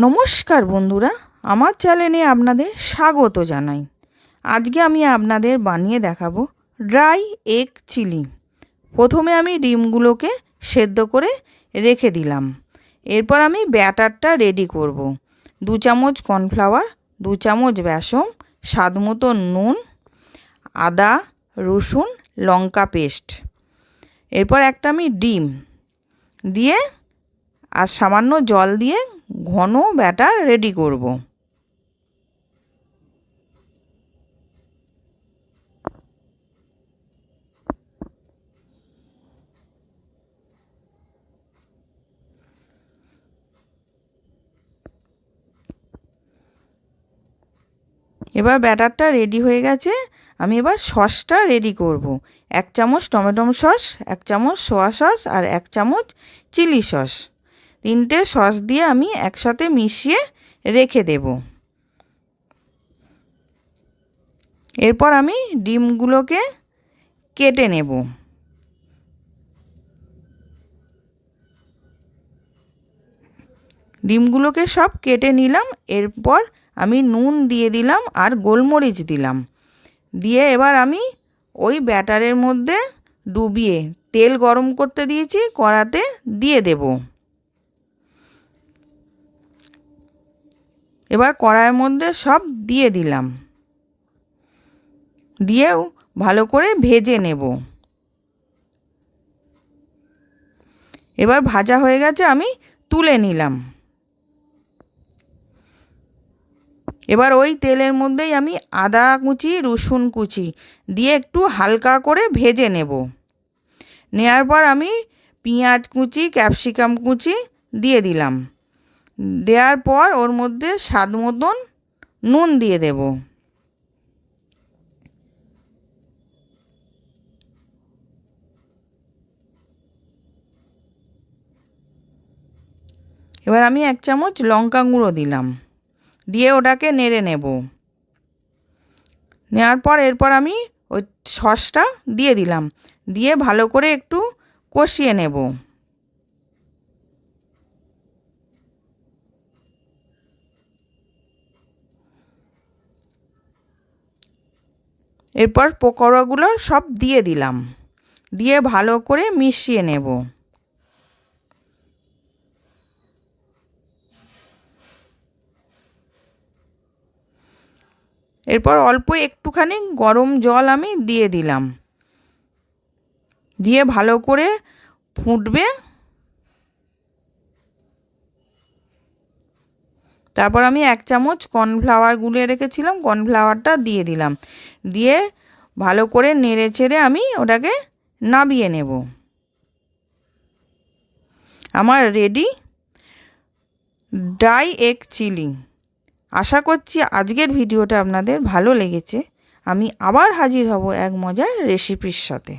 নমস্কার বন্ধুরা, আমার চ্যানেলে আপনাদের স্বাগত জানাই। আজকে আমি আপনাদের বানিয়ে দেখাবো ড্রাই এগ চিলি। প্রথমে আমি ডিমগুলোকে সেদ্ধ করে রেখে দিলাম। এরপর আমি ব্যাটারটা রেডি করব। দু চামচ কর্নফ্লাওয়ার, দু চামচ বেসম স্বাদ মতো নুন, আদা, রসুন, লঙ্কা পেস্ট। এরপর একটা আমি ডিম দিয়ে আর সামান্য জল দিয়ে ঘন ব্যাটার রেডি করব এবার ব্যাটারটা রেডি হয়ে গেছে, আমি এবার সসটা রেডি করব। এক চামচ টমেটো সস, এক চামচ সোয়া সস আর এক চামচ চিলি সস তিনটে সস দিয়ে আমি একসাথে মিশিয়ে রেখে দেব। এরপর আমি ডিমগুলোকে কেটে নেব। ডিমগুলোকে সব কেটে নিলাম, এরপর আমি নুন দিয়ে দিলাম আর গোলমরিচ দিলাম। দিয়ে এবার আমি ওই ব্যাটারের মধ্যে ডুবিয়ে তেল গরম করতে দিয়েছি, কড়াতে দিয়ে দেব। এবার কড়াইয়ের মধ্যে সব দিয়ে দিলাম। দিয়েও ভালো করে ভেজে নেব। এবার ভাজা হয়ে গেছে আমি তুলে নিলাম। এবার ওই তেলের মধ্যেই আমি আদা কুচি, রসুন কুচি দিয়ে একটু হালকা করে ভেজে নেব। নেওয়ার পর আমি পেঁয়াজ কুচি, ক্যাপসিকাম কুচি দিয়ে দিলাম। দেওয়ার পর ওর মধ্যে স্বাদ মতন নুন দিয়ে দেব। এবার আমি এক চামচ লঙ্কা গুঁড়ো দিলাম। দিয়ে ওটাকে নেড়ে নেব। নেওয়ার পর এরপর আমি ওই সসটা দিয়ে দিলাম। দিয়ে ভালো করে একটু কষিয়ে নেব। এরপর পকোড়াগুলো সব দিয়ে দিলাম। দিয়ে ভালো করে মিশিয়ে নেব। এরপর অল্প একটুখানি গরম জল আমি দিয়ে দিলাম। দিয়ে ভালো করে ফুটবে। তারপর আমি এক চামচ কর্নফ্লাওয়ার গুলিয়ে রেখেছিলাম, কর্নফ্লাওয়ারটা দিয়ে দিলাম। দিয়ে ভালো করে নেড়ে চেড়ে আমি ওটাকে নাবিয়ে নেব। আমার রেডি ড্রাই এগ চিলি আশা করছি আজকের ভিডিওটা আপনাদের ভালো লেগেছে। আমি আবার হাজির হব এক মজার রেসিপির সাথে।